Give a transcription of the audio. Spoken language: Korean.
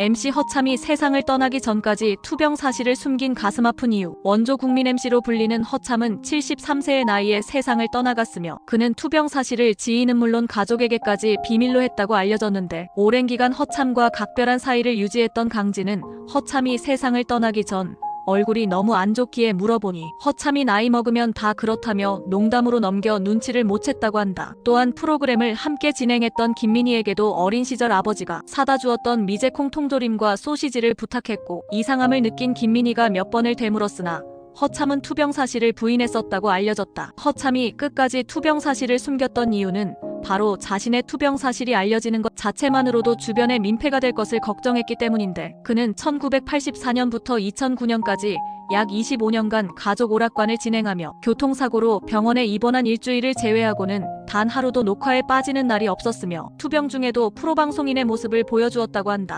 MC 허참이 세상을 떠나기 전까지 투병 사실을 숨긴 가슴 아픈 이유. 원조 국민 MC로 불리는 허참은 73세의 나이에 세상을 떠나갔으며 그는 투병 사실을 지인은 물론 가족에게까지 비밀로 했다고 알려졌는데 오랜 기간 허참과 각별한 사이를 유지했던 강진은 허참이 세상을 떠나기 전 얼굴이 너무 안 좋기에 물어보니 허참이 나이 먹으면 다 그렇다며 농담으로 넘겨 눈치를 못 챘다고 한다. 또한 프로그램을 함께 진행했던 김민희에게도 어린 시절 아버지가 사다 주었던 미제콩 통조림과 소시지를 부탁했고 이상함을 느낀 김민희가 몇 번을 되물었으나 허참은 투병 사실을 부인했었다고 알려졌다. 허참이 끝까지 투병 사실을 숨겼던 이유는 바로 자신의 투병 사실이 알려지는 것 자체만으로도 주변에 민폐가 될 것을 걱정했기 때문인데 그는 1984년부터 2009년까지 약 25년간 가족 오락관을 진행하며 교통사고로 병원에 입원한 일주일을 제외하고는 단 하루도 녹화에 빠지는 날이 없었으며 투병 중에도 프로방송인의 모습을 보여주었다고 한다.